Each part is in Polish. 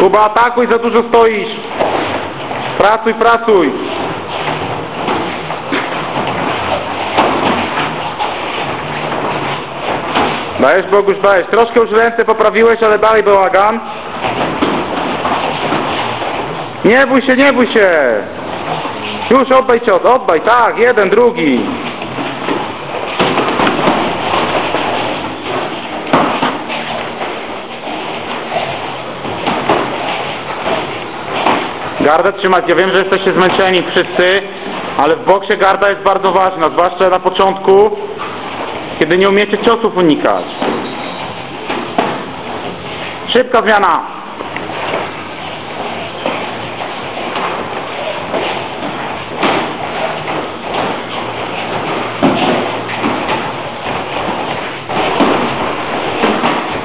Kuba, atakuj, za dużo stoisz. Pracuj, pracuj. Dajesz, Bogusz, dajesz. Troszkę już ręce poprawiłeś, ale dalej bałagan. Nie bój się, nie bój się. Już oddaj cios, oddaj, tak, jeden, drugi. Gardę trzymać, ja wiem, że jesteście zmęczeni wszyscy, ale w boksie garda jest bardzo ważna, zwłaszcza na początku, kiedy nie umiecie ciosów unikać. Szybka zmiana.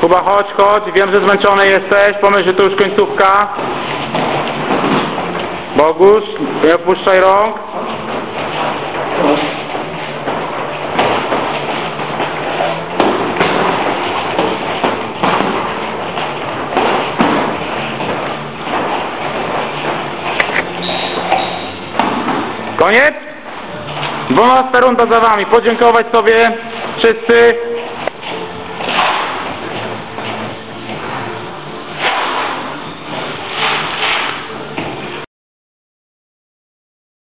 Kuba, chodź, chodź. Wiem, że zmęczony jesteś. Pomyśl, że to już końcówka. Bogusz, nie opuszczaj rąk. Koniec? Dwunasta runda za wami. Podziękować sobie wszyscy.